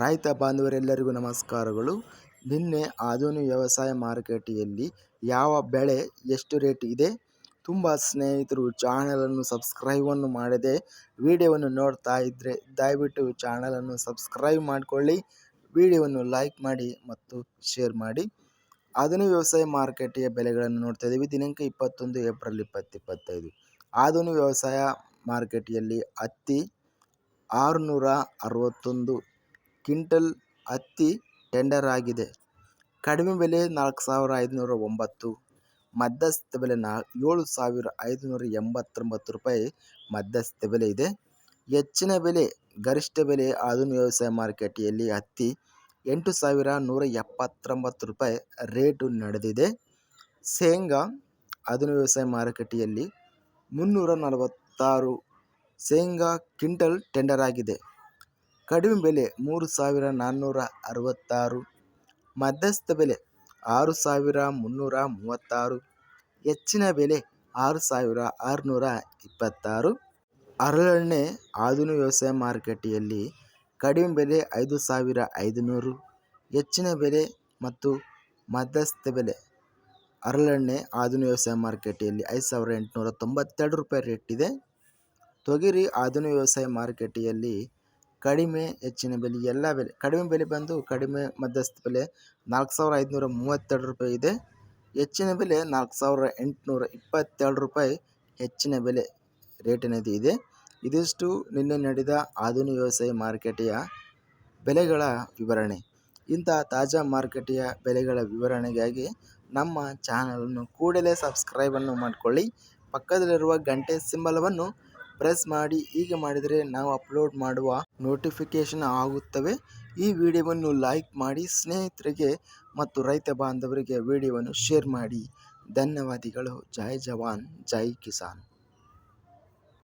ರೈತ ಬಾಂಧವರೆಲ್ಲರಿಗೂ ನಮಸ್ಕಾರಗಳು. ನಿನ್ನೆ ಆಧುನಿಕ ವ್ಯವಸಾಯ ಮಾರುಕಟ್ಟೆಯಲ್ಲಿ ಯಾವ ಬೆಳೆ ಎಷ್ಟು ರೇಟ್ ಇದೆ? ತುಂಬ ಸ್ನೇಹಿತರು ಚಾನಲನ್ನು ಸಬ್ಸ್ಕ್ರೈಬನ್ನು ಮಾಡದೆ ವಿಡಿಯೋವನ್ನು ನೋಡ್ತಾ ಇದ್ದರೆ ದಯವಿಟ್ಟು ಚಾನಲನ್ನು ಸಬ್ಸ್ಕ್ರೈಬ್ ಮಾಡಿಕೊಳ್ಳಿ, ವಿಡಿಯೋವನ್ನು ಲೈಕ್ ಮಾಡಿ ಮತ್ತು ಶೇರ್ ಮಾಡಿ. ಆಧುನಿಕ ವ್ಯವಸಾಯ ಮಾರುಕಟ್ಟೆಯ ಬೆಲೆಗಳನ್ನು ನೋಡ್ತಾ ಇದ್ದೀವಿ. ದಿನಾಂಕ ಇಪ್ಪತ್ತೊಂದು ಏಪ್ರಿಲ್ ಇಪ್ಪತ್ತು ಇಪ್ಪತ್ತೈದು. ಆಧುನಿಕ ವ್ಯವಸಾಯ ಮಾರುಕಟ್ಟೆಯಲ್ಲಿ ಹತ್ತಿ ಆರುನೂರ ಅರವತ್ತೊಂದು ಕ್ವಿಂಟಲ್ ಹತ್ತಿ ಟೆಂಡರ್ ಆಗಿದೆ. ಕಡಿಮೆ ಬೆಲೆ ನಾಲ್ಕು ಸಾವಿರ ಐದುನೂರ ಒಂಬತ್ತು ಮಧ್ಯಸ್ಥ ಬೆಲೆ ನಾ ಏಳು ಸಾವಿರ ಐದುನೂರ ಎಂಬತ್ತೊಂಬತ್ತು ರೂಪಾಯಿ ಮಧ್ಯಸ್ಥ ಬೆಲೆ ಇದೆ. ಹೆಚ್ಚಿನ ಬೆಲೆ, ಗರಿಷ್ಠ ಬೆಲೆ ಆಧುನಿಕ ವ್ಯವಸಾಯ ಮಾರುಕಟ್ಟೆಯಲ್ಲಿ ಹತ್ತಿ ಎಂಟು ಸಾವಿರ ನೂರ ಎಪ್ಪತ್ತೊಂಬತ್ತು ರೂಪಾಯಿ ರೇಟು ನಡೆದಿದೆ. ಶೇಂಗಾ ಆಧುನಿಕ ವ್ಯವಸಾಯ ಮಾರುಕಟ್ಟೆಯಲ್ಲಿ ಮುನ್ನೂರ ನಲವತ್ತಾರು ಶೇಂಗಾ ಕ್ವಿಂಟಲ್ ಟೆಂಡರ್ ಆಗಿದೆ. ಕಡಿಮೆ ಬೆಲೆ ಮೂರು ಸಾವಿರ ನಾನ್ನೂರ ಅರವತ್ತಾರು, ಮಧ್ಯಸ್ಥ ಬೆಲೆ ಆರು ಸಾವಿರ ಮುನ್ನೂರ ಮೂವತ್ತಾರು, ಹೆಚ್ಚಿನ ಬೆಲೆ ಆರು ಸಾವಿರ ಆರುನೂರ ಇಪ್ಪತ್ತಾರು. ಹರಳೆಣ್ಣೆ ಆಧುನಿಕ ವ್ಯವಸಾಯ ಮಾರುಕಟ್ಟೆಯಲ್ಲಿ ಕಡಿಮೆ ಬೆಲೆ ಐದು ಸಾವಿರ ಐದುನೂರು, ಹೆಚ್ಚಿನ ಬೆಲೆ ಮತ್ತು ಮಧ್ಯಸ್ಥ ಬೆಲೆ ಹರಳೆಣ್ಣೆ ಆಧುನಿಕ ವ್ಯವಸಾಯ ಮಾರುಕಟ್ಟೆಯಲ್ಲಿ ಐದು ಸಾವಿರ ಎಂಟುನೂರ ತೊಂಬತ್ತೆರಡು ರೂಪಾಯಿ ರೇಟ್ ಇದೆ. ತೊಗರಿ ಆಧುನಿಕ ವ್ಯವಸಾಯ ಮಾರುಕಟ್ಟೆಯಲ್ಲಿ ಕಡಿಮೆ ಹೆಚ್ಚಿನ ಬೆಲೆ, ಎಲ್ಲ ಬೆಲೆ, ಕಡಿಮೆ ಬೆಲೆ ಬಂದು ಕಡಿಮೆ ಮಧ್ಯಸ್ಥ ಬೆಲೆ ನಾಲ್ಕು ಸಾವಿರ ಐದುನೂರ ಮೂವತ್ತೆರಡು ರೂಪಾಯಿ ಇದೆ. ಹೆಚ್ಚಿನ ಬೆಲೆ ನಾಲ್ಕು ಸಾವಿರ ಎಂಟುನೂರ ಇಪ್ಪತ್ತೆರಡು ರೂಪಾಯಿ ಹೆಚ್ಚಿನ ಬೆಲೆ ರೇಟಿನದು ಇದೆ. ಇದಿಷ್ಟು ನಿನ್ನೆ ನಡೆದ ಆಧುನಿಕ ವ್ಯವಸಾಯ ಮಾರುಕಟ್ಟೆಯ ಬೆಲೆಗಳ ವಿವರಣೆ. ಇಂಥ ತಾಜಾ ಮಾರುಕಟ್ಟೆಯ ಬೆಲೆಗಳ ವಿವರಣೆಗಾಗಿ ನಮ್ಮ ಚಾನಲನ್ನು ಕೂಡಲೇ ಸಬ್ಸ್ಕ್ರೈಬನ್ನು ಮಾಡಿಕೊಳ್ಳಿ. ಪಕ್ಕದಲ್ಲಿರುವ ಗಂಟೆ ಸಿಂಬಲವನ್ನು ಪ್ರೆಸ್ ಮಾಡಿ ಹೀಗೆ ಮಾಡಿದರೆ ನಾವು ಅಪ್ಲೋಡ್ ಮಾಡುವ ನೋಟಿಫಿಕೇಷನ್ ಆಗುತ್ತವೆ. ಈ ವಿಡಿಯೋವನ್ನು ಲೈಕ್ ಮಾಡಿ, ಸ್ನೇಹಿತರಿಗೆ ಮತ್ತು ರೈತ ಬಾಂಧವರಿಗೆ ವಿಡಿಯೋವನ್ನು ಶೇರ್ ಮಾಡಿ. ಧನ್ಯವಾದಿಗಳು. ಜೈ ಜವಾನ್. ಜೈ ಕಿಸಾನ್.